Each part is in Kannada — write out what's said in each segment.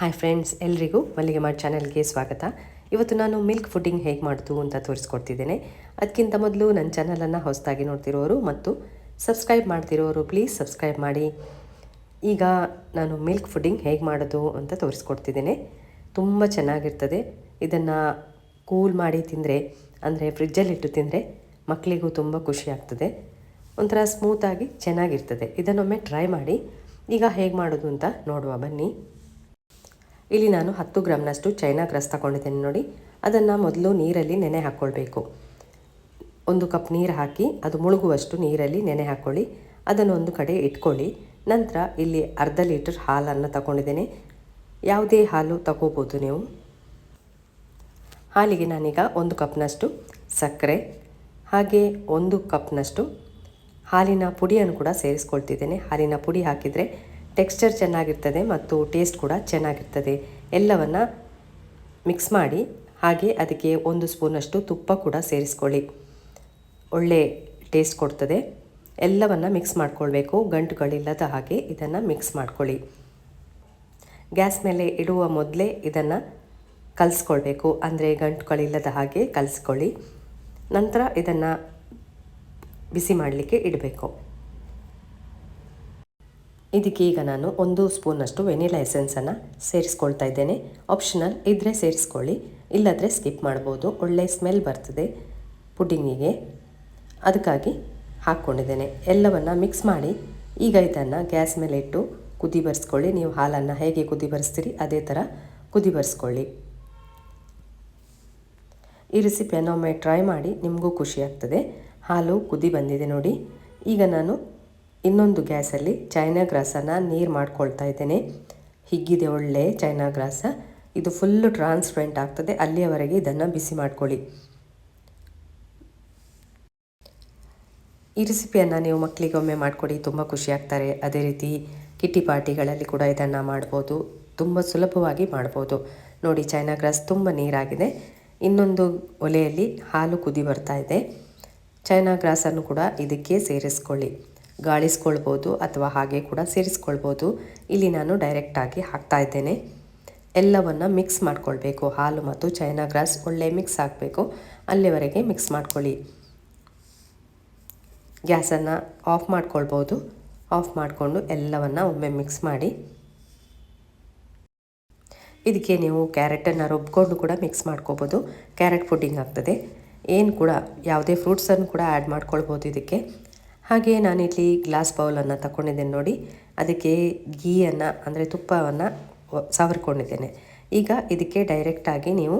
ಹಾಯ್ ಫ್ರೆಂಡ್ಸ್ ಎಲ್ರಿಗೂ ಮಲ್ಲಿಗೆ ಮಾಡಿ ಚಾನಲ್ಗೆ ಸ್ವಾಗತ. ಇವತ್ತು ನಾನು ಮಿಲ್ಕ್ ಫುಡ್ಡಿಂಗ್ ಹೇಗೆ ಮಾಡ್ತು ಅಂತ ತೋರಿಸ್ಕೊಡ್ತಿದ್ದೇನೆ. ಅದಕ್ಕಿಂತ ಮೊದಲು ನನ್ನ ಚಾನಲನ್ನು ಹೊಸದಾಗಿ ನೋಡ್ತಿರೋರು ಮತ್ತು ಸಬ್ಸ್ಕ್ರೈಬ್ ಮಾಡ್ತಿರೋರು ಪ್ಲೀಸ್ ಸಬ್ಸ್ಕ್ರೈಬ್ ಮಾಡಿ. ಈಗ ನಾನು ಮಿಲ್ಕ್ ಫುಡ್ಡಿಂಗ್ ಹೇಗೆ ಮಾಡೋದು ಅಂತ ತೋರಿಸ್ಕೊಡ್ತಿದ್ದೇನೆ. ತುಂಬ ಚೆನ್ನಾಗಿರ್ತದೆ. ಇದನ್ನು ಕೂಲ್ ಮಾಡಿ ತಿಂದರೆ, ಅಂದರೆ ಫ್ರಿಜ್ಜಲ್ಲಿಟ್ಟು ತಿಂದರೆ ಮಕ್ಕಳಿಗೂ ತುಂಬ ಖುಷಿ ಆಗ್ತದೆ. ಒಂಥರ ಸ್ಮೂತಾಗಿ ಚೆನ್ನಾಗಿರ್ತದೆ. ಇದನ್ನೊಮ್ಮೆ ಟ್ರೈ ಮಾಡಿ. ಈಗ ಹೇಗೆ ಮಾಡೋದು ಅಂತ ನೋಡುವ, ಬನ್ನಿ. ಇಲ್ಲಿ ನಾನು ಹತ್ತು ಗ್ರಾಮ್ನಷ್ಟು ಚೈನಾ ಗ್ರಾಸ್ ತಗೊಂಡಿದ್ದೇನೆ ನೋಡಿ. ಅದನ್ನು ಮೊದಲು ನೀರಲ್ಲಿ ನೆನೆ ಹಾಕ್ಕೊಳ್ಬೇಕು ಒಂದು ಕಪ್ ನೀರು ಹಾಕಿ, ಅದು ಮುಳುಗುವಷ್ಟು ನೀರಲ್ಲಿ ನೆನೆ ಹಾಕ್ಕೊಳ್ಳಿ ಅದನ್ನು ಒಂದು ಕಡೆ ಇಟ್ಕೊಳ್ಳಿ. ನಂತರ ಇಲ್ಲಿ ಅರ್ಧ ಲೀಟರ್ ಹಾಲನ್ನು ತಗೊಂಡಿದ್ದೇನೆ. ಯಾವುದೇ ಹಾಲು ತಗೋಬೋದು ನೀವು. ಹಾಲಿಗೆ ನಾನೀಗ ಒಂದು ಕಪ್ನಷ್ಟು ಸಕ್ಕರೆ, ಹಾಗೆ ಒಂದು ಕಪ್ನಷ್ಟು ಹಾಲಿನ ಪುಡಿಯನ್ನು ಕೂಡ ಸೇರಿಸ್ಕೊಳ್ತಿದ್ದೇನೆ. ಹಾಲಿನ ಪುಡಿ ಹಾಕಿದರೆ ಟೆಕ್ಸ್ಚರ್ ಚೆನ್ನಾಗಿರ್ತದೆ ಮತ್ತು ಟೇಸ್ಟ್ ಕೂಡ ಚೆನ್ನಾಗಿರ್ತದೆ. ಎಲ್ಲವನ್ನು ಮಿಕ್ಸ್ ಮಾಡಿ, ಹಾಗೆ ಅದಕ್ಕೆ ಒಂದು ಸ್ಪೂನಷ್ಟು ತುಪ್ಪ ಕೂಡ ಸೇರಿಸ್ಕೊಳ್ಳಿ. ಒಳ್ಳೆ ಟೇಸ್ಟ್ ಕೊಡ್ತದೆ. ಎಲ್ಲವನ್ನು ಮಿಕ್ಸ್ ಮಾಡ್ಕೊಳ್ಬೇಕು. ಗಂಟುಗಳಿಲ್ಲದ ಹಾಗೆ ಇದನ್ನು ಮಿಕ್ಸ್ ಮಾಡ್ಕೊಳ್ಳಿ. ಗ್ಯಾಸ್ ಮೇಲೆ ಇಡುವ ಮೊದಲೇ ಇದನ್ನು ಕಲಿಸ್ಕೊಳ್ಬೇಕು. ಅಂದರೆ ಗಂಟುಗಳಿಲ್ಲದ ಹಾಗೆ ಕಲಿಸ್ಕೊಳ್ಳಿ. ನಂತರ ಇದನ್ನು ಬಿಸಿ ಮಾಡಲಿಕ್ಕೆ ಇಡಬೇಕು. ಇದಕ್ಕೆ ಈಗ ನಾನು ಒಂದು ಸ್ಪೂನಷ್ಟು ವೆನಿಲಾ ಎಸೆನ್ಸನ್ನು ಸೇರಿಸ್ಕೊಳ್ತಾ ಇದ್ದೇನೆ. ಆಪ್ಷನಲ್ ಇದ್ದರೆ ಸೇರಿಸ್ಕೊಳ್ಳಿ, ಇಲ್ಲದ್ರೆ ಸ್ಕಿಪ್ ಮಾಡ್ಬೋದು. ಒಳ್ಳೆ ಸ್ಮೆಲ್ ಬರ್ತದೆ ಪುಡ್ಡಿಂಗಿಗೆ ಅದಕ್ಕಾಗಿ ಹಾಕ್ಕೊಂಡಿದ್ದೇನೆ. ಎಲ್ಲವನ್ನು ಮಿಕ್ಸ್ ಮಾಡಿ, ಈಗ ಇದನ್ನು ಗ್ಯಾಸ್ ಮೇಲೆ ಇಟ್ಟು ಕುದಿ ಬರೆಸ್ಕೊಳ್ಳಿ. ನೀವು ಹಾಲನ್ನು ಹೇಗೆ ಕುದಿ ಬರೆಸ್ತೀರಿ ಅದೇ ಥರ ಕುದಿ ಬರೆಸ್ಕೊಳ್ಳಿ. ಈ ರೆಸಿಪಿಯನ್ನು ಒಮ್ಮೆ ಟ್ರೈ ಮಾಡಿ ನಿಮಗೂ ಖುಷಿ ಆಗ್ತದೆ. ಹಾಲು ಕುದಿ ಬಂದಿದೆ ನೋಡಿ. ಈಗ ನಾನು ಇನ್ನೊಂದು ಗ್ಯಾಸಲ್ಲಿ ಚೈನಾ ಗ್ರಾಸನ್ನು ನೀರು ಮಾಡ್ಕೊಳ್ತಾ ಇದ್ದೇನೆ. ಹಿಗ್ಗಿದೆ ಒಳ್ಳೆ ಚೈನಾ ಗ್ರಾಸ. ಇದು ಫುಲ್ಲು ಟ್ರಾನ್ಸ್ಪರೆಂಟ್ ಆಗ್ತದೆ. ಅಲ್ಲಿಯವರೆಗೆ ಇದನ್ನು ಬಿಸಿ ಮಾಡ್ಕೊಳ್ಳಿ. ಈ ರೆಸಿಪಿಯನ್ನು ನೀವು ಮಕ್ಕಳಿಗೊಮ್ಮೆ ಮಾಡಿಕೊಡಿ. ತುಂಬ ಖುಷಿ ಆಗ್ತಾರೆ. ಅದೇ ರೀತಿ ಕಿಟ್ಟಿ ಪಾರ್ಟಿಗಳಲ್ಲಿ ಕೂಡ ಇದನ್ನು ಮಾಡ್ಬೋದು. ತುಂಬ ಸುಲಭವಾಗಿ ಮಾಡ್ಬೋದು. ನೋಡಿ, ಚೈನಾ ಗ್ರಾಸ್ ತುಂಬ ನೀರಾಗಿದೆ. ಇನ್ನೊಂದು ಒಲೆಯಲ್ಲಿ ಹಾಲು ಕುದಿ ಬರ್ತಾ ಇದೆ. ಚೈನಾ ಗ್ರಾಸನ್ನು ಕೂಡ ಇದಕ್ಕೆ ಸೇರಿಸ್ಕೊಳ್ಳಿ. ಗಾಳಿಸ್ಕೊಳ್ಬೋದು ಅಥವಾ ಹಾಗೆ ಕೂಡ ಸೇರಿಸ್ಕೊಳ್ಬೋದು. ಇಲ್ಲಿ ನಾನು ಡೈರೆಕ್ಟಾಗಿ ಹಾಕ್ತಾ ಇದ್ದೇನೆ. ಎಲ್ಲವನ್ನು ಮಿಕ್ಸ್ ಮಾಡ್ಕೊಳ್ಬೇಕು. ಹಾಲು ಮತ್ತು ಚೈನಾ ಗ್ರಾಸ್ ಒಳ್ಳೆ ಮಿಕ್ಸ್ ಆಗಬೇಕು. ಅಲ್ಲಿವರೆಗೆ ಮಿಕ್ಸ್ ಮಾಡ್ಕೊಳ್ಳಿ. ಗ್ಯಾಸನ್ನು ಆಫ್ ಮಾಡ್ಕೊಳ್ಬೋದು. ಆಫ್ ಮಾಡಿಕೊಂಡು ಎಲ್ಲವನ್ನು ಒಮ್ಮೆ ಮಿಕ್ಸ್ ಮಾಡಿ. ಇದಕ್ಕೆ ನೀವು ಕ್ಯಾರೆಟನ್ನು ರುಬ್ಕೊಂಡು ಕೂಡ ಮಿಕ್ಸ್ ಮಾಡ್ಕೋಬೋದು ಕ್ಯಾರೆಟ್ ಪುಡ್ಡಿಂಗ್ ಆಗ್ತದೆ. ಏನು ಕೂಡ, ಯಾವುದೇ ಫ್ರೂಟ್ಸನ್ನು ಕೂಡ ಆ್ಯಡ್ ಮಾಡ್ಕೊಳ್ಬೋದು ಇದಕ್ಕೆ. ಹಾಗೆ ನಾನಿಲ್ಲಿ ಗ್ಲಾಸ್ ಬೌಲನ್ನು ತಗೊಂಡಿದ್ದೇನೆ ನೋಡಿ. ಅದಕ್ಕೆ ಗೀಯನ್ನು, ಅಂದರೆ ತುಪ್ಪವನ್ನು ಸವರ್ಕೊಂಡಿದ್ದೇನೆ. ಈಗ ಇದಕ್ಕೆ ಡೈರೆಕ್ಟಾಗಿ ನೀವು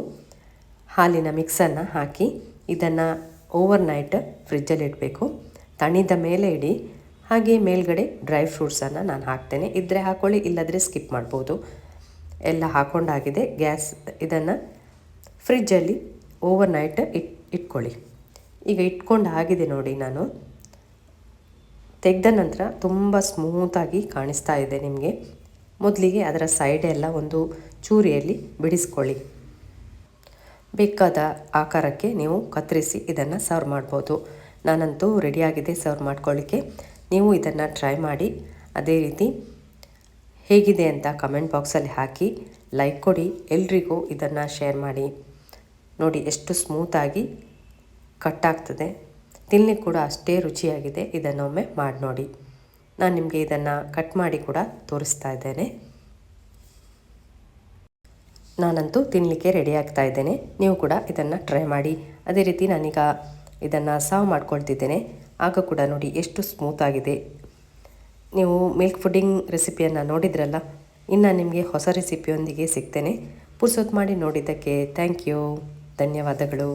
ಹಾಲಿನ ಮಿಕ್ಸನ್ನು ಹಾಕಿ ಇದನ್ನು ಓವರ್ ನೈಟ್ ಫ್ರಿಜ್ಜಲ್ಲಿ ಇಡಬೇಕು. ತಣಿದ ಮೇಲೆ ಇಡಿ. ಹಾಗೆ ಮೇಲ್ಗಡೆ ಡ್ರೈ ಫ್ರೂಟ್ಸನ್ನು ನಾನು ಹಾಕ್ತೇನೆ. ಇದ್ದರೆ ಹಾಕ್ಕೊಳ್ಳಿ ಇಲ್ಲದ್ರೆ ಸ್ಕಿಪ್ ಮಾಡ್ಬೋದು. ಎಲ್ಲ ಹಾಕೊಂಡಾಗಿದೆ. ಗ್ಯಾಸ್ ಇದನ್ನು ಫ್ರಿಜ್ಜಲ್ಲಿ ಓವರ್ ನೈಟ್ ಇಟ್, ಇಟ್ಕೊಳ್ಳಿ. ಈಗ ಇಟ್ಕೊಂಡು ಆಗಿದೆ ನೋಡಿ ನಾನು. ತೆಗೆದ ನಂತರ ತುಂಬ ಸ್ಮೂತಾಗಿ ಕಾಣಿಸ್ತಾ ಇದೆ ನಿಮಗೆ. ಮೊದಲಿಗೆ ಅದರ ಸೈಡೆಲ್ಲ ಒಂದು ಚೂರಿಯಲ್ಲಿ ಬಿಡಿಸ್ಕೊಳ್ಳಿ. ಬೇಕಾದ ಆಕಾರಕ್ಕೆ ನೀವು ಕತ್ತರಿಸಿ ಇದನ್ನು ಸರ್ವ್ ಮಾಡ್ಬೋದು. ನಾನಂತೂ ರೆಡಿಯಾಗಿದೆ ಸರ್ವ್ ಮಾಡ್ಕೊಳ್ಳಿಕ್ಕೆ. ನೀವು ಇದನ್ನು ಟ್ರೈ ಮಾಡಿ, ಅದೇ ರೀತಿ ಹೇಗಿದೆ ಅಂತ ಕಮೆಂಟ್ ಬಾಕ್ಸಲ್ಲಿ ಹಾಕಿ ಲೈಕ್ ಕೊಡಿ, ಎಲ್ರಿಗೂ ಇದನ್ನು ಶೇರ್ ಮಾಡಿ. ನೋಡಿ ಎಷ್ಟು ಸ್ಮೂತಾಗಿ ಕಟ್ಟಾಗ್ತದೆ ತಿನ್ನಲಿಕ್ಕೆ ಕೂಡ ಅಷ್ಟೇ ರುಚಿಯಾಗಿದೆ. ಇದನ್ನು ಒಮ್ಮೆ ಮಾಡಿ ನೋಡಿ. ನಾನು ನಿಮಗೆ ಇದನ್ನು ಕಟ್ ಮಾಡಿ ಕೂಡ ತೋರಿಸ್ತಾ ಇದ್ದೇನೆ. ನಾನಂತೂ ತಿನ್ನಲಿಕ್ಕೆ ರೆಡಿ ಆಗ್ತಾ ಇದ್ದೇನೆ. ನೀವು ಕೂಡ ಇದನ್ನು ಟ್ರೈ ಮಾಡಿ. ಅದೇ ರೀತಿ ನಾನೀಗ ಇದನ್ನು ಸರ್ವ್ ಮಾಡ್ಕೊಳ್ತಿದ್ದೇನೆ. ಆಗ ಕೂಡ ನೋಡಿ ಎಷ್ಟು ಸ್ಮೂತಾಗಿದೆ ನೀವು ಮಿಲ್ಕ್ ಫುಡ್ಡಿಂಗ್ ರೆಸಿಪಿಯನ್ನು ನೋಡಿದ್ರಲ್ಲ, ಇನ್ನು ನಿಮಗೆ ಹೊಸ ರೆಸಿಪಿಯೊಂದಿಗೆ ಸಿಗ್ತೇನೆ. ಪುರ್ಸೊತ್ತು ಮಾಡಿ ನೋಡಿದ್ದಕ್ಕೆ ಥ್ಯಾಂಕ್ ಯು ಧನ್ಯವಾದಗಳು.